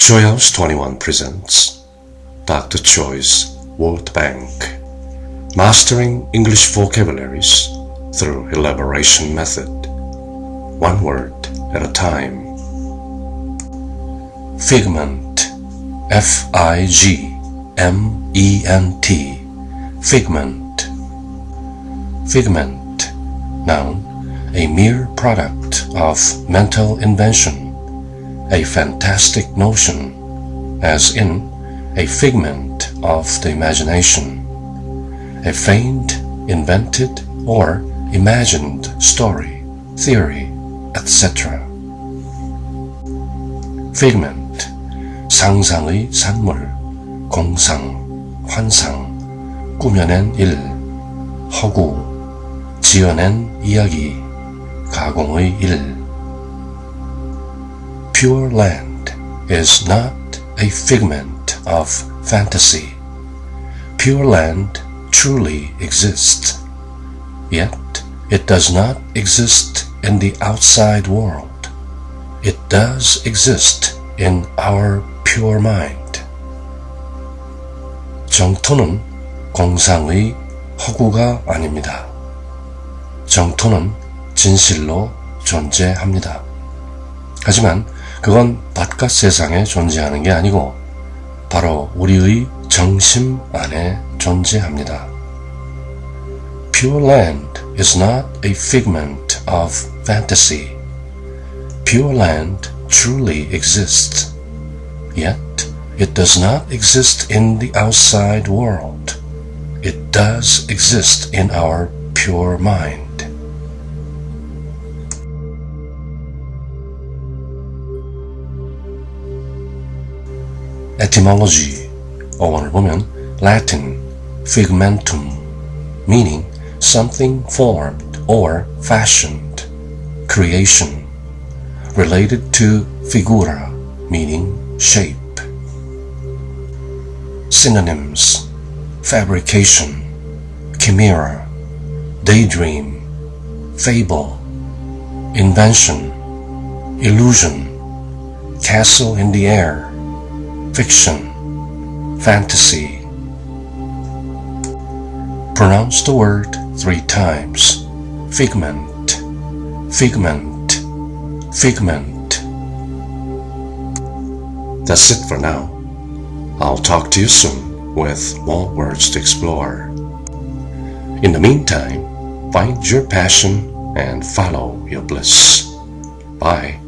Joy House 21 presents Dr. Choi's Word Bank. Mastering English Vocabularies through Elaboration Method. One word at a time. Figment. F I G M E N T. Figment. Figment. Noun. A mere product of mental invention a fantastic notion, as in a figment of the imagination, a feigned, invented, or imagined story, theory, etc. figment, 상상의 산물, 공상, 환상, 꾸며낸 일, 허구, 지어낸 이야기, 가공의 일, Pure Land is not a figment of fantasy. Pure Land truly exists, yet it does not exist in the outside world. It does exist in our pure mind. 정토는 공상의 허구가 아닙니다. 정토는 진실로 존재합니다. 하지만 그건 바깥 세상에 존재하는 게 아니고 바로 우리의 정심 안에 존재합니다. Pure Land is not a figment of fantasy. Pure Land truly exists. Yet, it does not exist in the outside world. It does exist in our pure mind. etymology 어원을 보면 Latin figmentum meaning something formed or fashioned creation related to figura meaning shape synonyms fabrication chimera daydream fable invention illusion castle in the air fiction, fantasy. Pronounce the word three times. Figment, figment, figment. That's it for now. I'll talk to you soon with more words to explore. In the meantime, find your passion and follow your bliss. Bye.